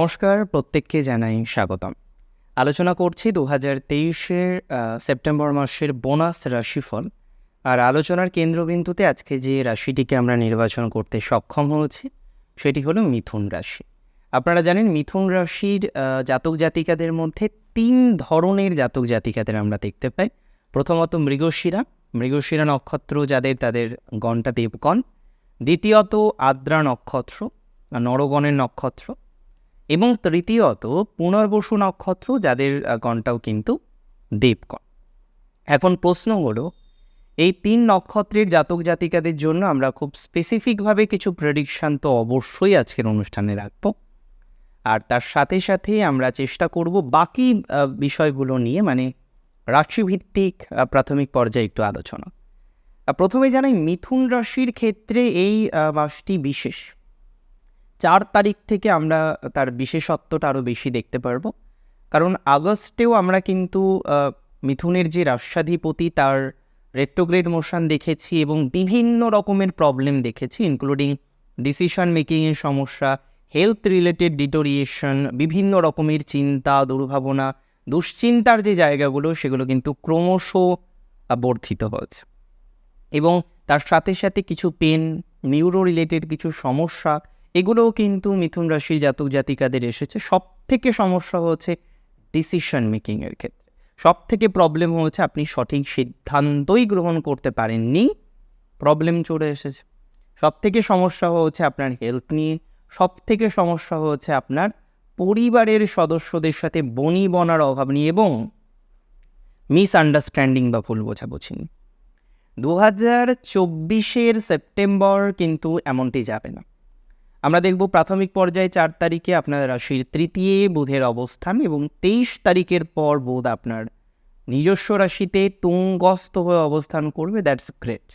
নমস্কার, প্রত্যেককে জানাই স্বাগতম। আলোচনা করছি দু হাজার তেইশের সেপ্টেম্বর মাসের বোনাস রাশিফল। আর আলোচনার কেন্দ্রবিন্দুতে আজকে যে রাশিটিকে আমরা নির্বাচন করতে সক্ষম হয়েছি, সেটি হলো মিথুন রাশি। আপনারা জানেন, মিথুন রাশির জাতক জাতিকাদের মধ্যে তিন ধরনের জাতক জাতিকাদের আমরা দেখতে পাই। প্রথমত মৃগশিরা। মৃগশিরা নক্ষত্র যাদের তাদের গণটা দেবগণ। দ্বিতীয়ত আদ্রা নক্ষত্র, নরগণের নক্ষত্র। এবং তৃতীয়ত পুনর্বসু নক্ষত্র যাদের গণটাও কিন্তু দেবগণ। এখন প্রশ্ন হলো, এই তিন নক্ষত্রের জাতক জাতিকাদের জন্য আমরা খুব স্পেসিফিকভাবে কিছু প্রেডিকশান তো অবশ্যই আজকের অনুষ্ঠানে রাখব। আর তার সাথে সাথে আমরা চেষ্টা করব বাকি বিষয়গুলো নিয়ে মানে রাশিভিত্তিক প্রাথমিক পর্যায়ে একটু আলোচনা। প্রথমে জানাই, মিথুন রাশির ক্ষেত্রে এই মাসটি বিশেষ। চার তারিখ থেকে আমরা তার বিশেষত্বটা আরও বেশি দেখতে পারব। কারণ আগস্টেও আমরা কিন্তু মিথুনের যে রাষ্ট্রাধিপতি তার রেট্রোগ্রেড মোশন দেখেছি এবং বিভিন্ন রকমের প্রবলেম দেখেছি ইনক্লুডিং ডিসিশন মেকিংয়ের সমস্যা হেলথ রিলেটেড ডিটোরিয়েশন বিভিন্ন রকমের চিন্তা, দুর্ভাবনা, দুশ্চিন্তার যে জায়গাগুলো, সেগুলো কিন্তু ক্রমশ বর্ধিত হচ্ছে এবং তার সাথে সাথে কিছু পেন নিউরো রিলেটেড কিছু সমস্যা এগুলোও কিন্তু মিথুন রাশির জাতক জাতিকাদের এসেছে। সব থেকে সমস্যা হচ্ছে ডিসিশন মেকিংয়ের ক্ষেত্রে। সব থেকে প্রবলেম হচ্ছে আপনি সঠিক সিদ্ধান্তই গ্রহণ করতে পারেননি প্রবলেম চলে এসেছে। সব থেকে সমস্যা হচ্ছে আপনার হেলথ নিয়ে সব থেকে সমস্যা হচ্ছে আপনার পরিবারের সদস্যদের সাথে বনি বনার অভাব নিয়ে এবং মিসআন্ডারস্ট্যান্ডিং বা ভুল বোঝাবুঝি দু হাজার চব্বিশের সেপ্টেম্বর কিন্তু এমনটি যাবে না। আমরা দেখব প্রাথমিক পর্যায়ে চার তারিখে আপনার রাশির তৃতীয় বুধের অবস্থান এবং তেইশ তারিখের পর বুধ আপনার নিজস্ব রাশিতে তুঙ্গস্থ হয়ে অবস্থান করবে। That's great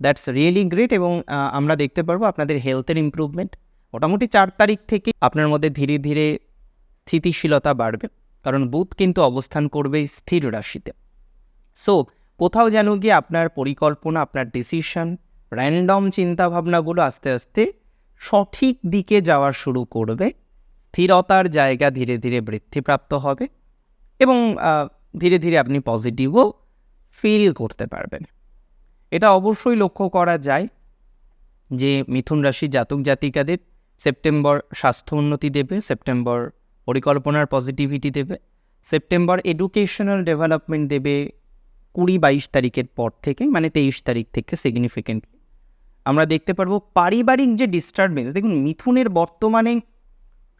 that's really great এবং আমরা দেখতে পারব আপনাদের হেলথের ইমপ্রুভমেন্ট মোটামুটি চার তারিখ থেকে আপনার মধ্যে ধীরে ধীরে স্থিতিশীলতা বাড়বে, কারণ বুধ কিন্তু অবস্থান করবে স্থির রাশিতে। সো কোথাও যেন গিয়ে আপনার পরিকল্পনা, আপনার ডিসিশন র্যান্ডম চিন্তাভাবনাগুলো আস্তে আস্তে সঠিক দিকে যাওয়া শুরু করবে, স্থিরতার জায়গা ধীরে ধীরে বৃদ্ধিপ্রাপ্ত হবে এবং ধীরে ধীরে আপনি পজিটিভও ফিল করতে পারবেন। এটা অবশ্যই লক্ষ্য করা যায় যে মিথুন রাশি জাতক জাতিকাদের সেপ্টেম্বর স্বাস্থ্য উন্নতি দেবে, সেপ্টেম্বর পরিকল্পনার পজিটিভিটি দেবে, সেপ্টেম্বর এডুকেশনাল ডেভেলপমেন্ট দেবে কুড়ি বাইশ তারিখের পর থেকে মানে তেইশ তারিখ থেকে সিগনিফিকেন্টলি আমরা দেখতে পারব পারিবারিক যে ডিস্টারবেন্স দেখুন মিথুনের বর্তমানে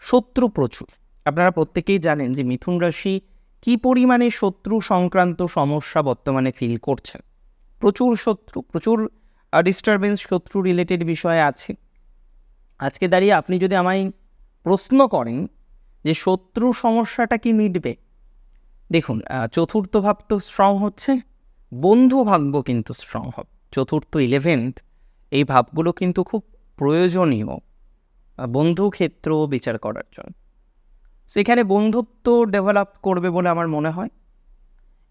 শত্রু প্রচুর। আপনারা প্রত্যেকেই জানেন যে মিথুন রাশি কী পরিমাণে শত্রু সংক্রান্ত সমস্যা বর্তমানে ফিল করছেন প্রচুর শত্রু, প্রচুর ডিস্টারবেন্স শত্রু রিলেটেড বিষয়ে আছে। আজকে দাঁড়িয়ে আপনি যদি আমায় প্রশ্ন করেন যে শত্রু সমস্যাটা কি মিটবে? দেখুন চতুর্থ ভাব তো স্ট্রং হচ্ছে, বন্ধু ভাগ্য কিন্তু স্ট্রং হবে। চতুর্থ ইলেভেন্থ এই ভাবগুলো কিন্তু খুব প্রয়োজনীয় আহ, বন্ধু ক্ষেত্র বিচার করার জন্য। সেখানে বন্ধুত্ব ডেভেলপ করবে বলে আমার মনে হয়।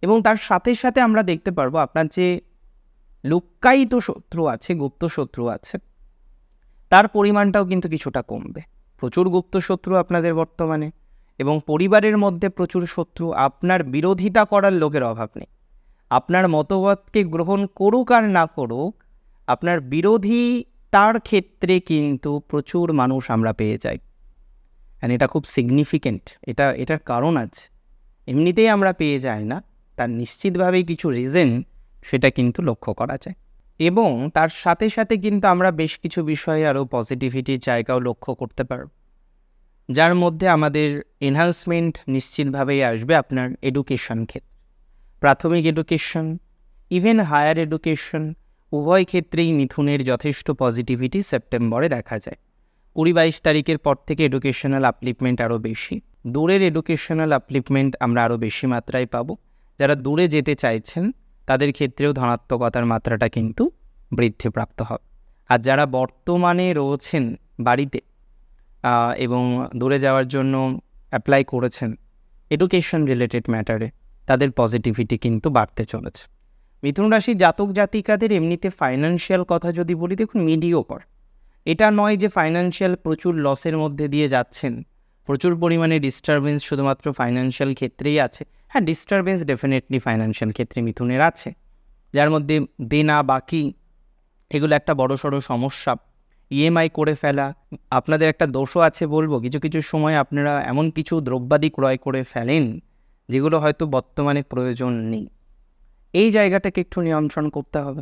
এবং তার সাথে সাথে আমরা দেখতে পারব আপনার যে লুক্কায়িত শত্রু আছে গুপ্ত শত্রু আছে তার পরিমাণটাও কিন্তু কিছুটা কমবে। প্রচুর গুপ্ত শত্রু আপনাদের বর্তমানে এবং পরিবারের মধ্যে প্রচুর শত্রু আপনার বিরোধিতা করার লোকের অভাব নেই। আপনার মতবাদকে গ্রহণ করুক আর না করুক আপনার বিরোধী তার ক্ষেত্রে কিন্তু প্রচুর মানুষ আমরা পেয়ে যাই। অ্যান্ড এটা খুব সিগনিফিকেন্ট এটা, এটার কারণ আছে এমনিতেই আমরা পেয়ে যাই না। তার নিশ্চিতভাবেই কিছু রিজেন সেটা কিন্তু লক্ষ্য করা যায়। এবং তার সাথে সাথে কিন্তু আমরা বেশ কিছু বিষয়ে আরও পজিটিভিটির জায়গাও লক্ষ্য করতে পারব। যার মধ্যে আমাদের এনহান্সমেন্ট নিশ্চিতভাবেই আসবে আপনার এডুকেশন ক্ষেত্রে। প্রাথমিক এডুকেশন ইভেন হায়ার এডুকেশন উভয় ক্ষেত্রেই মিথুনের যথেষ্ট পজিটিভিটি সেপ্টেম্বরে দেখা যায়। কুড়ি বাইশ তারিখের পর থেকে এডুকেশনাল আপলিপমেন্ট আরও বেশি। দূরের এডুকেশনাল আপলিপমেন্ট আমরা আরও বেশি মাত্রায় পাব। যারা দূরে যেতে চাইছেন, তাদের ক্ষেত্রেও ধনাত্মকতার মাত্রাটা কিন্তু বৃদ্ধিপ্রাপ্ত হবে। আর যারা বর্তমানে রয়েছেন বাড়িতে এবং দূরে যাওয়ার জন্য অ্যাপ্লাই করেছেন এডুকেশন রিলেটেড ম্যাটারে তাদের পজিটিভিটি কিন্তু বাড়তে চলেছে। মিথুন রাশির জাতক জাতিকাদের এমনিতে ফাইন্যান্সিয়াল কথা যদি বলি, দেখুন মিডিওকর এটা নয় যে ফাইন্যান্সিয়াল প্রচুর লসের মধ্যে দিয়ে যাচ্ছেন। প্রচুর পরিমাণে ডিস্টারবেন্স শুধুমাত্র ফাইন্যান্সিয়াল ক্ষেত্রেই আছে। হ্যাঁ ডিস্টারবেন্স ডেফিনেটলি ফাইন্যান্সিয়াল ক্ষেত্রে মিথুনের আছে। যার মধ্যে দেনা, বাকি, এগুলো একটা বড় সড়ো সমস্যা ইএমআই করে ফেলা, আপনাদের একটা দোষও আছে বলব, কিছু কিছু সময় আপনারা এমন কিছু দ্রব্যাদি ক্রয় করে ফেলেন, যেগুলো হয়তো বর্তমানে প্রয়োজন নেই। এই জায়গাটাকে একটু নিয়ন্ত্রণ করতে হবে।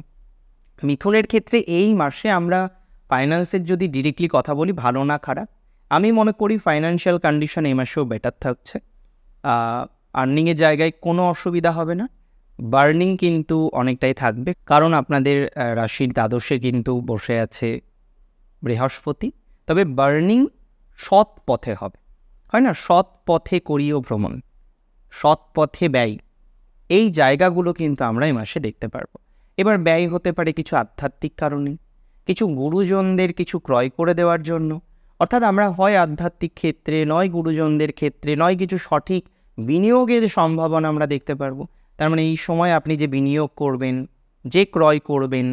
মিথুনের ক্ষেত্রে এই মাসে আমরা ফাইন্যান্সের যদি ডিরেক্টলি কথা বলি, ভালো না খারাপ। আমি মনে করি ফাইন্যান্সিয়াল কন্ডিশন এই মাসেও বেটার থাকছে। আর্নিংয়ের জায়গায় কোনো অসুবিধা হবে না। বার্নিং কিন্তু অনেকটাই থাকবে। কারণ আপনাদের রাশির দ্বাদশে কিন্তু বসে আছে বৃহস্পতি। তবে বার্নিং সৎ পথে হবে। হয় না? সৎ পথে করিও ভ্রমণ। সৎ পথে ব্যয়। এই জায়গাগুলো কিন্তু আমরা এই মাসে দেখতে পারব। এবার ব্যয় হতে পারে কিছু আধ্যাত্মিক কারণে, কিছু গুরুজনদের কিছু ক্রয় করে দেওয়ার জন্য। অর্থাৎ আমরা হয় আধ্যাত্মিক ক্ষেত্রে, নয় গুরুজনদের ক্ষেত্রে, নয় কিছু সঠিক বিনিয়োগের সম্ভাবনা আমরা দেখতে পারব। তার মানে এই সময় আপনি যে বিনিয়োগ করবেন, যে ক্রয় করবেন,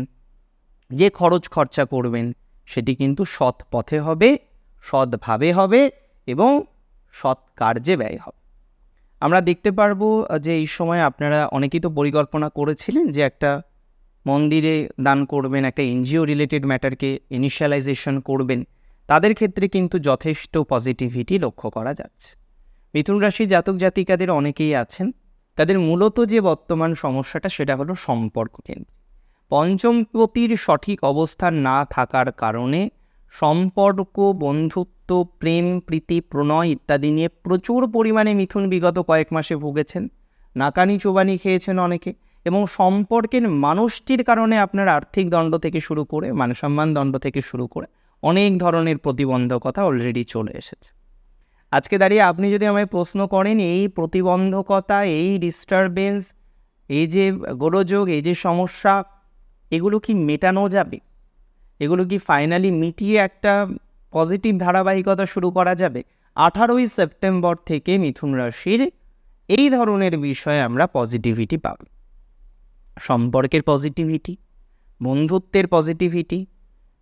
যে খরচ খরচা করবেন, সেটি কিন্তু সৎ পথে হবে, সৎভাবে হবে এবং সৎ কার্যে ব্যয় হবে। আমরা দেখতে পারব যে এই সময় আপনারা অনেকেই তো পরিকল্পনা করেছিলেন যে একটা মন্দিরে দান করবেন, একটা এনজিও রিলেটেড ম্যাটারকে ইনিশিয়ালাইজেশন করবেন। তাদের ক্ষেত্রে কিন্তু যথেষ্ট পজিটিভিটি লক্ষ্য করা যাচ্ছে। মিথুন রাশি জাতক জাতিকাদের অনেকেই আছেন। তাদের মূলত যে বর্তমান সমস্যাটা সেটা হলো সম্পর্ক কেন্দ্র পঞ্চমপতির সঠিক অবস্থান না থাকার কারণে সম্পর্ক, বন্ধুত্ব, প্রেম, প্রীতি, প্রণয় ইত্যাদি নিয়ে প্রচুর পরিমাণে মিথুন বিগত কয়েক মাসে ভুগেছেন। নাকানি চোবানি খেয়েছেন অনেকে এবং সম্পর্কের মানুষটির কারণে আপনার আর্থিক দণ্ড থেকে শুরু করে মানসম্মান দণ্ড থেকে শুরু করে অনেক ধরনের প্রতিবন্ধকতা অলরেডি চলে এসেছে। আজকে দাঁড়িয়ে আপনি যদি আমায় প্রশ্ন করেন, এই প্রতিবন্ধকতা, এই ডিস্টারবেন্স এই যে গোলযোগ, এই যে সমস্যা, এগুলো কি মেটানো যাবে? এগুলো কি ফাইনালি মিটিয়ে একটা পজিটিভ ধারাবাহিকতা শুরু করা যাবে? আঠারোই সেপ্টেম্বর থেকে মিথুন রাশির এই ধরনের বিষয়ে আমরা পজিটিভিটি পাব। সম্পর্কের পজিটিভিটি বন্ধুত্বের পজিটিভিটি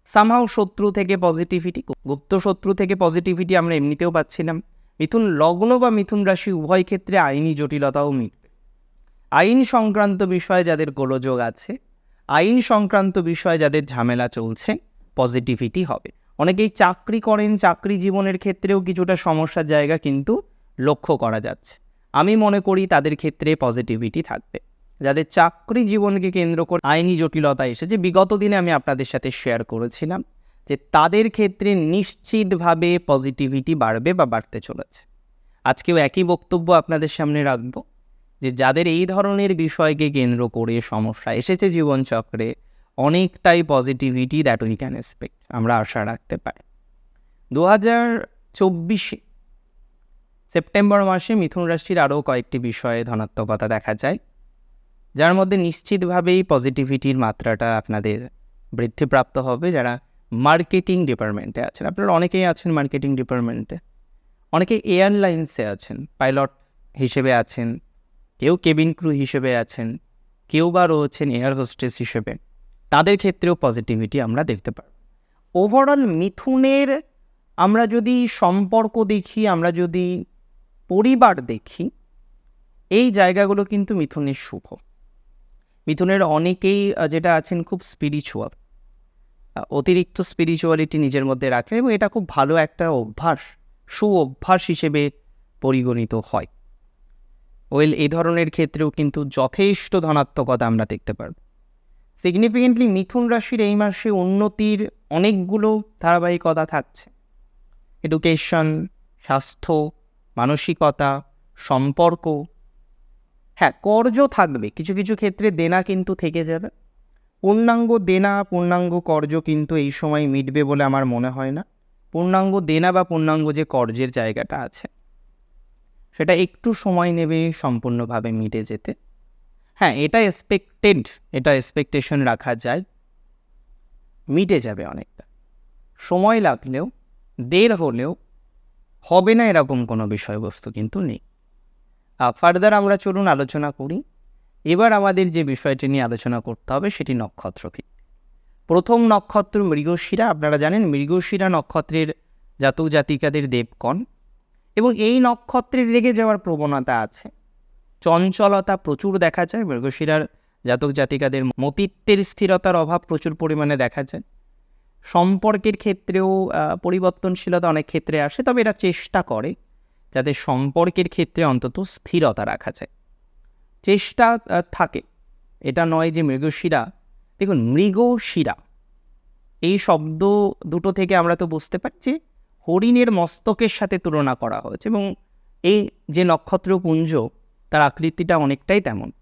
সামহাও শত্রু থেকে পজিটিভিটি গুপ্ত শত্রু থেকে পজিটিভিটি আমরা এমনিতেও পাচ্ছিলাম মিথুন লগ্ন বা মিথুন রাশি উভয় ক্ষেত্রে আইনি জটিলতাও মিটবে। আইন সংক্রান্ত বিষয়ে যাদের গোলযোগ আছে আইন সংক্রান্ত বিষয়ে যাদের ঝামেলা চলছে পজিটিভিটি হবে। অনেকেই চাকরি করেন, চাকরি জীবনের ক্ষেত্রেও কিছুটা সমস্যার জায়গা কিন্তু লক্ষ্য করা যাচ্ছে। আমি মনে করি তাদের ক্ষেত্রে পজিটিভিটি থাকবে। যাদের চাকরি জীবনকে কেন্দ্র করে আইনি জটিলতা এসেছে, বিগত দিনে আমি আপনাদের সাথে শেয়ার করেছিলাম যে তাদের ক্ষেত্রে নিশ্চিতভাবে পজিটিভিটি বাড়বে বা বাড়তে চলেছে। আজকেও একই বক্তব্য আপনাদের সামনে রাখব। যে যাদের এই ধরনের বিষয়কে কেন্দ্র করে সমস্যা এসেছে জীবনচক্রে, অনেকটাই positivity that we can expect আমরা আশা রাখতে পারি। দু হাজার চব্বিশে সেপ্টেম্বর মাসে মিথুন রাশির আরও কয়েকটি বিষয়ে ধনাত্মকতা দেখা যায়, যার মধ্যে নিশ্চিতভাবেই পজিটিভিটির মাত্রাটা আপনাদের বৃদ্ধিপ্রাপ্ত হবে যারা মার্কেটিং ডিপার্টমেন্টে আছেন। আপনারা অনেকেই আছেন মার্কেটিং ডিপার্টমেন্টে অনেকে এয়ারলাইন্সে আছেন পাইলট হিসেবে আছেন কেউ কেবিন ক্রু হিসেবে আছেন, কেউ বা রয়েছেন এয়ার হোস্টেস হিসেবে। তাদের ক্ষেত্রেও পজিটিভিটি আমরা দেখতে পারব। ওভারঅল মিথুনের আমরা যদি সম্পর্ক দেখি, আমরা যদি পরিবার দেখি, এই জায়গাগুলো কিন্তু মিথুনের শুভ। মিথুনের অনেকেই যেটা আছেন খুব স্পিরিচুয়াল অতিরিক্ত স্পিরিচুয়ালিটি নিজের মধ্যে রাখেন এবং এটা খুব ভালো একটা অভ্যাস সু অভ্যাস হিসেবে পরিগণিত হয়। ওয়েল, এই ধরনের ক্ষেত্রেও কিন্তু যথেষ্ট ধনাত্মকতা আমরা দেখতে পারব। সিগনিফিকেন্টলি মিথুন রাশির এই মাসে উন্নতির অনেকগুলো ধারাবাহিকতা থাকছে। এডুকেশন স্বাস্থ্য, মানসিকতা, সম্পর্ক। হ্যাঁ কর্জ থাকবে। কিছু কিছু ক্ষেত্রে দেনা কিন্তু থেকে যাবে। পূর্ণাঙ্গ দেনা, পূর্ণাঙ্গ কর্জ কিন্তু এই সময় মিটবে বলে আমার মনে হয় না। পূর্ণাঙ্গ দেনা বা পূর্ণাঙ্গ যে কর্জের জায়গাটা আছে। সেটা একটু সময় নেবে সম্পূর্ণভাবে মিটে যেতে। হ্যাঁ এটা এক্সপেক্টেড এটা এক্সপেকটেশন রাখা যায়। মিটে যাবে অনেকটা। সময় লাগলেও, দের হলেও, হবে না এরকম কোনো বিষয়বস্তু কিন্তু নেই। ফার্দার আমরা চলুন আলোচনা করি। এবার আমাদের যে বিষয়টি নিয়ে আলোচনা করতে হবে সেটি নক্ষত্র ভিত্তিক প্রথম নক্ষত্র মৃগশিরা, আপনারা জানেন মৃগশিরা নক্ষত্রের জাতক জাতিকাদের দেবকণ এবং এই নক্ষত্রের রেগে যাওয়ার প্রবণতা আছে। চঞ্চলতা প্রচুর দেখা যায়, মৃগশিরার জাতক জাতিকাদের মতিত্বের স্থিরতার অভাব প্রচুর পরিমাণে দেখা যায়। সম্পর্কের ক্ষেত্রেও পরিবর্তনশীলতা অনেক ক্ষেত্রে আসে, তবে এরা চেষ্টা করে যাতে সম্পর্কের ক্ষেত্রে অন্তত স্থিরতা রাখা যায়। চেষ্টা থাকে। এটা নয় যে মৃগশিরা, দেখুন, মৃগশিরা, এই শব্দ দুটো থেকে আমরা তো বুঝতে পারছি হরিণের মস্তকের সাথে তুলনা করা হয়েছে এবং এই যে নক্ষত্রপুঞ্জ তার আকৃতিটা অনেকটাই তেমন।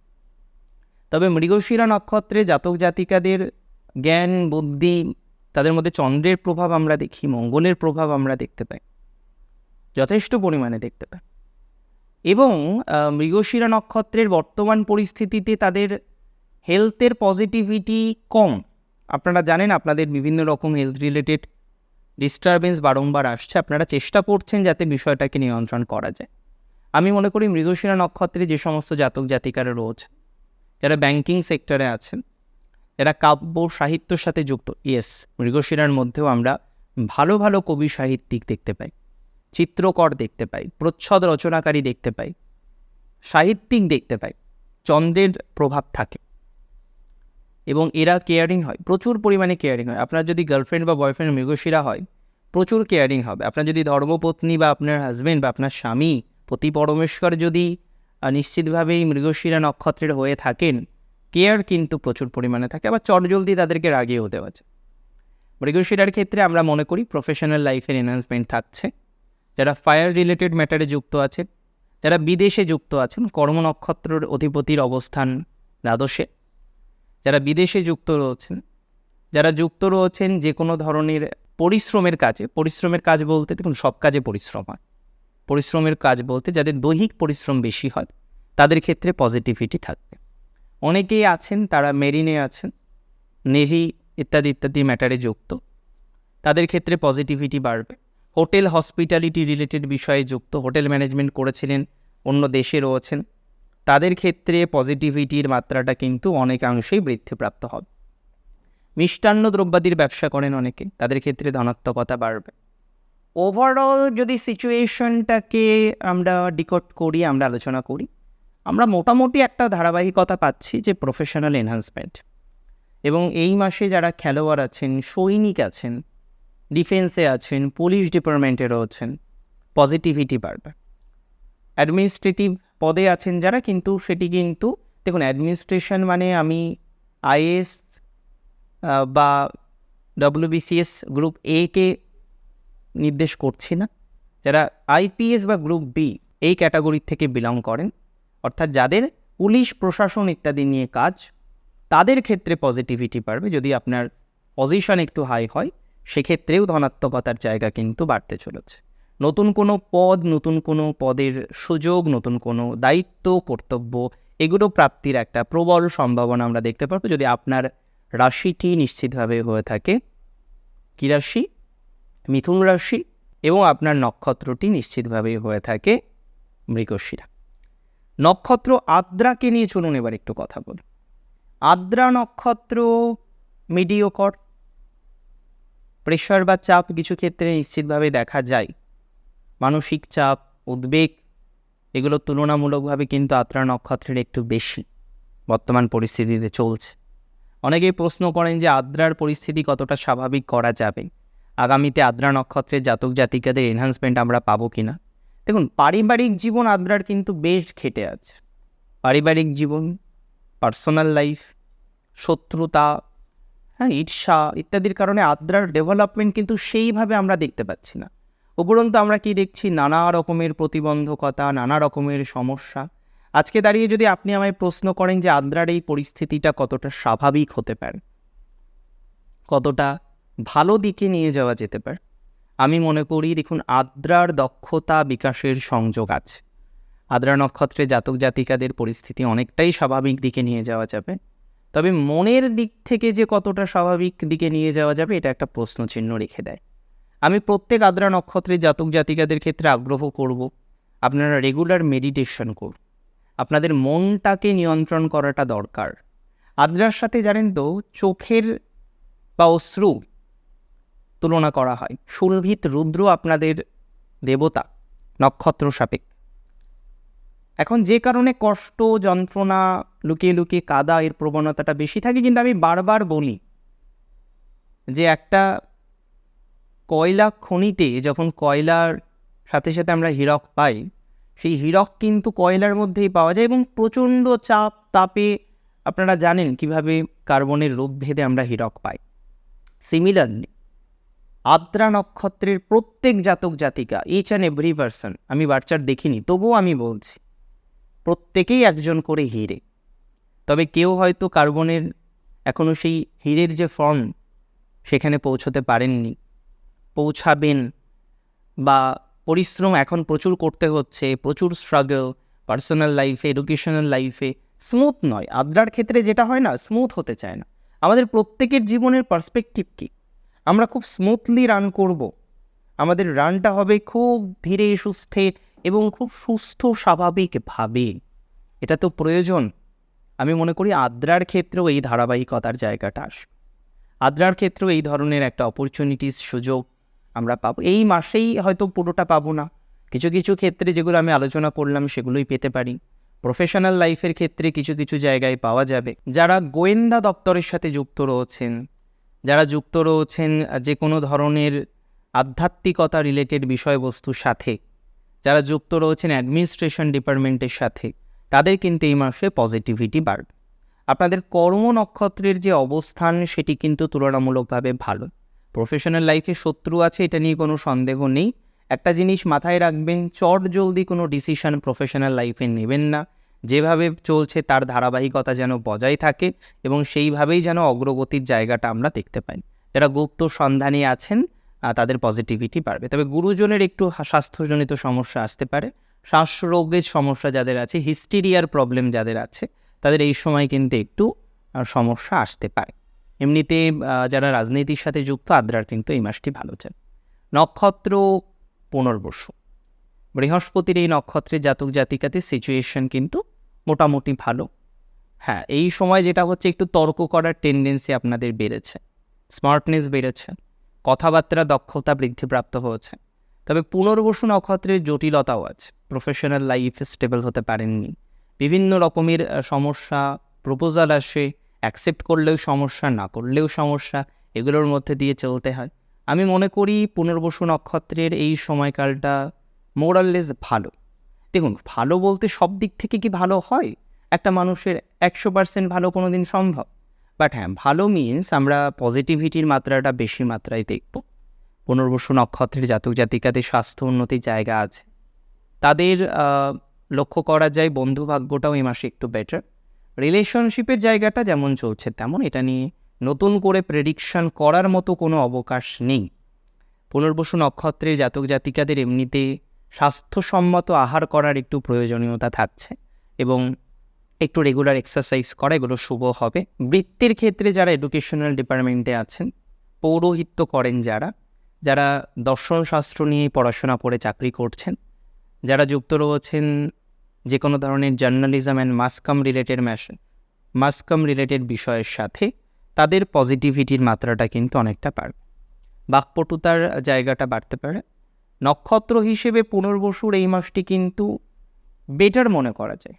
তবে মৃগশিরা নক্ষত্রে জাতক জাতিকাদের জ্ঞান, বুদ্ধি, তাদের মধ্যে চন্দ্রের প্রভাব আমরা দেখি, মঙ্গলের প্রভাব আমরা দেখতে পাই। যথেষ্ট পরিমাণে দেখতে পাই। এবং মৃগশিরা নক্ষত্রের বর্তমান পরিস্থিতিতে তাদের হেলথের পজিটিভিটি কম। আপনারা জানেন, আপনাদের বিভিন্ন রকম হেলথ রিলেটেড ডিস্টারবেন্স বারংবার আসছে, আপনারা চেষ্টা করছেন যাতে বিষয়টাকে নিয়ন্ত্রণ করা যায়। আমি মনে করি মৃগশিরা নক্ষত্রে যে সমস্ত জাতক জাতিকারা রয়েছে, যারা ব্যাংকিং সেক্টরে আছেন যারা কাব্য সাহিত্যর সাথে যুক্ত। ইয়েস মৃগশিরার মধ্যেও আমরা ভালো ভালো কবি সাহিত্যিক দেখতে পাই, চিত্রকর দেখতে পাই, প্রচ্ছদ রচনাকারী দেখতে পাই, সাহিত্যিক দেখতে পাই, চন্দ্রের প্রভাব থাকে। এবং এরা কেয়ারিং হয়, প্রচুর পরিমাণে কেয়ারিং হয়। আপনার যদি গার্লফ্রেন্ড বা বয়ফ্রেন্ড মৃগশিরা হয়, প্রচুর কেয়ারিং হবে। আপনার যদি ধর্মপত্নী বা আপনার হাজবেন্ড বা আপনার স্বামী পতি পরমেশ্বর যদি নিশ্চিতভাবেই মৃগশিরা নক্ষত্রের হয়ে থাকেন কেয়ার কিন্তু প্রচুর পরিমাণে থাকে। আবার চটজলদি তাদেরকে রাগিয়েও দেওয়া যায়। মৃগশিরার ক্ষেত্রে আমরা মনে করি প্রফেশনাল লাইফের এনহান্সমেন্ট থাকছে। যারা ফায়ার রিলেটেড ম্যাটারে যুক্ত আছেন, যারা বিদেশে যুক্ত আছেন কর্ম নক্ষত্রের অধিপতির অবস্থান দ্বাদশে। যারা বিদেশে যুক্ত রয়েছেন, যারা যুক্ত রয়েছেন যে কোনো ধরনের পরিশ্রমের কাজে, পরিশ্রমের কাজ বলতে দেখুন, সব কাজে পরিশ্রম হয়। পরিশ্রমের কাজ বলতে যাদের দৈহিক পরিশ্রম বেশি হয়, তাদের ক্ষেত্রে পজিটিভিটি থাকবে। অনেকেই আছেন, তারা মেরিনে আছেন, নেভি ইত্যাদি ইত্যাদি ম্যাটারে যুক্ত। তাদের ক্ষেত্রে পজিটিভিটি বাড়বে। হোটেল হসপিটালিটি রিলেটেড বিষয়ে যুক্ত, হোটেল ম্যানেজমেন্ট করেছিলেন, অন্য দেশে রয়েছেন। তাদের ক্ষেত্রে পজিটিভিটির মাত্রাটা কিন্তু অনেকাংশেই বৃদ্ধিপ্রাপ্ত হবে। মিষ্টান্ন দ্রব্যাদির ব্যবসা করেন অনেকে, তাদের ক্ষেত্রে ধনাত্মকতা বাড়বে। ওভারঅল যদি সিচুয়েশনটাকে আমরা ডিকট করি, আমরা আলোচনা করি, আমরা মোটামুটি একটা ধারাবাহিকতা পাচ্ছি যে প্রফেশনাল এনহান্সমেন্ট এবং এই মাসে যারা খেলোয়াড় আছেন, সৈনিক আছেন ডিফেন্সে আছেন পুলিশ ডিপার্টমেন্টে রয়েছেন পজিটিভিটি বাড়বে। অ্যাডমিনিস্ট্রেটিভ পদে আছেন যারা, কিন্তু সেটি কিন্তু, দেখুন অ্যাডমিনিস্ট্রেশন মানে আমি আইএস বা ডব্লিউবিসিএস গ্রুপ এ কে নির্দেশ করছি না। যারা আইপিএস বা গ্রুপ বি এই ক্যাটাগরির থেকে বিলং করেন, অর্থাৎ যাদের পুলিশ, প্রশাসন ইত্যাদি নিয়ে কাজ, তাদের ক্ষেত্রে পজিটিভিটি বাড়বে। যদি আপনার পজিশন একটু হাই হয়, সেক্ষেত্রেও ধনাত্মকতার জায়গা কিন্তু বাড়তে চলেছে। নতুন কোনো পদ, নতুন কোনো পদের সুযোগ, নতুন কোনো দায়িত্ব, কর্তব্য, এগুলো প্রাপ্তির একটা প্রবল সম্ভাবনা আমরা দেখতে পারব যদি আপনার রাশিটি নিশ্চিতভাবে হয়ে থাকে। কী রাশি? মিথুন রাশি এবং আপনার নক্ষত্রটি নিশ্চিতভাবেই হয়ে থাকে মৃগশিরা। নক্ষত্র আদ্রাকে নিয়ে চলুন এবার একটু কথা বলি। আদ্রা নক্ষত্র মিডিওকর প্রেশার বা চাপ কিছু ক্ষেত্রে নিশ্চিতভাবে দেখা যায়। মানসিক চাপ, উদ্বেগ, এগুলো তুলনামূলকভাবে কিন্তু আদ্রা নক্ষত্রের একটু বেশি বর্তমান পরিস্থিতিতে চলছে। অনেকেই প্রশ্ন করেন যে আদ্রার পরিস্থিতি কতটা স্বাভাবিক করা যাবে? আগামীতে আদ্রা নক্ষত্রের জাতক জাতিকাদের এনহান্সমেন্ট আমরা পাবো কি না দেখুন, পারিবারিক জীবন আদ্রার কিন্তু বেশ খেটে আছে। পারিবারিক জীবন পার্সোনাল লাইফ শত্রুতা হ্যাঁ ঈর্ষা ইত্যাদির কারণে আদ্রার ডেভেলপমেন্ট কিন্তু সেইভাবে আমরা দেখতে পাচ্ছি না। উপরন্তু আমরা কি দেখছি? নানা রকমের প্রতিবন্ধকতা, নানা রকমের সমস্যা। আজকে দাঁড়িয়ে যদি আপনি আমায় প্রশ্ন করেন যে আদ্রার এই পরিস্থিতিটা কতটা স্বাভাবিক হতে পারে, কতটা ভালো দিকে নিয়ে যাওয়া যেতে পারে, আমি মনে করি দেখুন, আদ্রার দক্ষতা বিকাশের সংযোগ আছে। আদ্রা নক্ষত্রে জাতক জাতিকাদের পরিস্থিতি অনেকটাই স্বাভাবিক দিকে নিয়ে যাওয়া যাবে। তবে মনের দিক থেকে যে কতটা স্বাভাবিক দিকে নিয়ে যাওয়া যাবে, এটা একটা প্রশ্নচিহ্ন রেখে দেয়। আমি প্রত্যেক আদ্রা নক্ষত্রের জাতক জাতিকাদের ক্ষেত্রে আগ্রহ করব। আপনারা রেগুলার মেডিটেশন করুন। আপনাদের মনটাকে নিয়ন্ত্রণ করাটা দরকার। আদ্রার সাথে জানেন তো, চোখের বা অশ্রু তুলনা করা হয়। সুলভিত রুদ্র আপনাদের দেবতা, নক্ষত্র সাপেক্ষ। এখন যে কারণে কষ্ট, যন্ত্রণা লুকিয়ে লুকিয়ে কাদা এর প্রবণতাটা বেশি থাকে, কিন্তু আমি বারবার বলি যে একটা কয়লা খনিতে যখন কয়লার সাথে সাথে আমরা হীরক পাই, সেই হীরক কিন্তু কয়লার মধ্যেই পাওয়া যায় এবং প্রচণ্ড চাপ তাপে আপনারা জানেন কীভাবে কার্বনের রূপ ভেদে আমরা হীরক পাই। সিমিলারলি আদ্রা নক্ষত্রের প্রত্যেক জাতক জাতিকা ইচ অ্যান্ড এভরি পার্সন আমি বাচ্চার দেখিনি, তবুও আমি বলছি, প্রত্যেকেই একজন করে হিরে। তবে কেউ হয়তো কার্বনের এখনও সেই হীরের যে ফর্ম সেখানে পৌঁছতে পারেননি। পৌঁছাবেন বা পরিশ্রম এখন প্রচুর করতে হচ্ছে, প্রচুর স্ট্রাগল পার্সোনাল লাইফে এডুকেশনাল লাইফে স্মুথ নয়। আদ্রার ক্ষেত্রে যেটা হয় না স্মুথ হতে চায় না। আমাদের প্রত্যেকের জীবনের পার্সপেক্টিভ কী? আমরা খুব স্মুথলি রান করব। আমাদের রানটা হবে খুব ধীরে, সুস্থে এবং খুব সুস্থ স্বাভাবিকভাবে এটা তো প্রয়োজন। আমি মনে করি আদ্রার ক্ষেত্রেও এই ধারাবাহিকতার জায়গাটা আসবে আদ্রার ক্ষেত্রেও এই ধরনের একটা অপরচুনিটিস সুযোগ আমরা পাবো। এই মাসেই হয়তো পুরোটা পাবো না। কিছু কিছু ক্ষেত্রে যেগুলো আমি আলোচনা করলাম সেগুলোই পেতে পারি। প্রফেশনাল লাইফের ক্ষেত্রে কিছু কিছু জায়গায় পাওয়া যাবে। যারা গোয়েন্দা দপ্তরের সাথে যুক্ত রয়েছেন, যারা যুক্ত রয়েছেন যে কোনো ধরনের আধ্যাত্মিকতা রিলেটেড বিষয়বস্তুর সাথে, যারা যুক্ত রয়েছেন অ্যাডমিনিস্ট্রেশন ডিপার্টমেন্টের সাথে, তাদের কিন্তু এই মাসে পজিটিভিটি বাড়বে। আপনাদের কর্ম নক্ষত্রের যে অবস্থান, সেটি কিন্তু তুলনামূলকভাবে ভালো। প্রফেশনাল লাইফে শত্রু আছে, এটা নিয়ে কোনো সন্দেহ নেই। একটা জিনিস মাথায় রাখবেন, চট জলদি কোনো ডিসিশন প্রফেশনাল লাইফে নেবেন না। যেভাবে চলছে তার ধারাবাহিকতা যেন বজায় থাকে এবং সেইভাবেই যেন অগ্রগতির জায়গাটা আমরা দেখতে পাই। যারা গুপ্ত সন্ধানে আছেন তাদের পজিটিভিটি বাড়বে। তবে গুরুজনের একটু স্বাস্থ্যজনিত সমস্যা আসতে পারে। শ্বাসরোগের সমস্যা যাদের আছে হিস্টিরিয়ার প্রবলেম যাদের আছে, তাদের এই সময় কিন্তু একটু সমস্যা আসতে পারে। এমনিতে যারা রাজনীতির সাথে যুক্ত, আদ্রার কিন্তু এই মাসটি ভালো চায় নক্ষত্র পুনর্বসু। বৃহস্পতির এই নক্ষত্রের জাতক জাতিকাতে সিচুয়েশন কিন্তু মোটামুটি ভালো। হ্যাঁ এই সময় যেটা হচ্ছে, একটু তর্ক করার টেন্ডেন্সি আপনাদের বেড়েছে। স্মার্টনেস বেড়েছে। কথাবার্তা দক্ষতা বৃদ্ধিপ্রাপ্ত হয়েছে। তবে পুনর্বসু নক্ষত্রের জটিলতাও আছে। প্রফেশনাল লাইফ স্টেবল হতে পারেননি। বিভিন্ন রকমের সমস্যা প্রপোজাল আসে। অ্যাকসেপ্ট করলেও সমস্যা, না করলেও সমস্যা, এগুলোর মধ্যে দিয়ে চলতে হয়। আমি মনে করি পুনর্বসু নক্ষত্রের এই সময়কালটা মোরাললেস ভালো। দেখুন, ভালো বলতে সব দিক থেকে কি ভালো হয়? একটা মানুষের একশো পার্সেন্ট ভালো কোনো দিন সম্ভব। বাট হ্যাঁ ভালো মিনস আমরা পজিটিভিটির মাত্রাটা বেশি মাত্রায় দেখব। পুনর্বসু নক্ষত্রের জাতক জাতিকাদের স্বাস্থ্য উন্নতির জায়গা আছে। তাদের লক্ষ্য করা যায় বন্ধু ভাগ্যটাও এই মাসে একটু বেটার রিলেশনশিপের জায়গাটা যেমন চলছে তেমন এটা নিয়ে নতুন করে প্রেডিকশন করার মতো কোনো অবকাশ নেই। পুনর্বসু নক্ষত্রের জাতক জাতিকাদের এমনিতে স্বাস্থ্যসম্মত আহার করার একটু প্রয়োজনীয়তা থাকছে এবং একটু রেগুলার এক্সারসাইজ করা এগুলো শুভ হবে। বৃত্তির ক্ষেত্রে যারা এডুকেশনাল ডিপার্টমেন্টে আছেন, পৌরোহিত্য করেন যারা যারা দর্শনশাস্ত্র নিয়ে পড়াশোনা করে চাকরি করছেন, যারা যুক্ত রয়েছেন যে কোনো ধরনের journalism and mass comm related mass comm related বিষয়ের সাথে তাদের পজিটিভিটির মাত্রাটা কিন্তু অনেকটা বাড়বে বাকপটুতার জায়গাটা বাড়তে পারে। নক্ষত্র হিসেবে পুনর্বসুর এই মাসটি কিন্তু বেটার মনে করা যায়।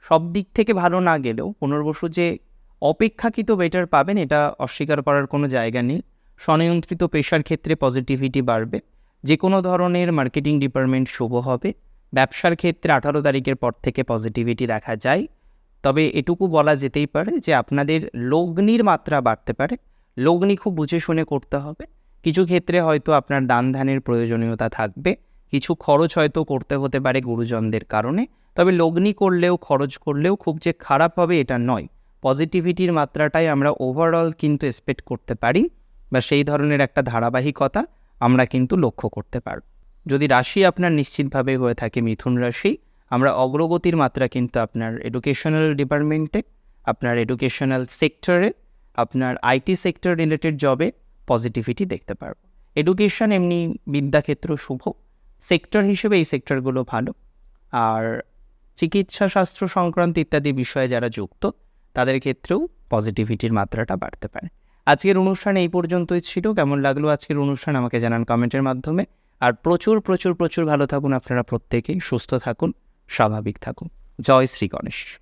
সব দিক থেকে ভালো না গেলেও পুনর্বসু যে অপেক্ষাকৃত বেটার পাবেন এটা অস্বীকার করার কোনো জায়গা নেই। স্বনিয়ন্ত্রিত পেশার ক্ষেত্রে পজিটিভিটি বাড়বে। যে কোনো ধরনের মার্কেটিং ডিপার্টমেন্ট শুভ হবে। ব্যবসার ক্ষেত্রে আঠারো তারিখের পর থেকে পজিটিভিটি দেখা যায়। তবে এটুকু বলা যেতেই পারে যে আপনাদের লগ্নির মাত্রা বাড়তে পারে। লগ্নি খুব বুঝে শুনে করতে হবে। কিছু ক্ষেত্রে হয়তো আপনার দান ধ্যানের প্রয়োজনীয়তা থাকবে। কিছু খরচ হয়তো করতে হতে পারে গুরুজনদের কারণে। তবে লগ্নি করলেও, খরচ করলেও খুব যে খারাপ হবে এটা নয়। পজিটিভিটির মাত্রাটাই আমরা ওভারঅল কিন্তু এক্সপেক্ট করতে পারি। বা সেই ধরনের একটা ধারাবাহিকতা আমরা কিন্তু লক্ষ্য করতে পারব। যদি রাশি আপনার নিশ্চিতভাবে হয়ে থাকে মিথুন রাশি, আমরা অগ্রগতির মাত্রা কিন্তু আপনার এডুকেশনাল ডিপার্টমেন্টে আপনার এডুকেশনাল সেক্টরে আপনার আইটি সেক্টর রিলেটেড জবে পজিটিভিটি দেখতে পারব। এডুকেশন এমনি বিদ্যাক্ষেত্র শুভ সেক্টর হিসেবে এই সেক্টরগুলো ভালো। আর চিকিৎসা শাস্ত্র সংক্রান্ত ইত্যাদি বিষয়ে যারা যুক্ত, তাদের ক্ষেত্রেও পজিটিভিটির মাত্রাটা বাড়তে পারে। আজকের অনুষ্ঠান এই পর্যন্তই ছিল। কেমন লাগল আজকের অনুষ্ঠান আমাকে জানান কমেন্টের মাধ্যমে। প্রচুর প্রচুর প্রচুর ভালো থাকুন আপনারা প্রত্যেকেই। সুস্থ থাকুন স্বাভাবিক থাকুন। জয় শ্রী গণেশ।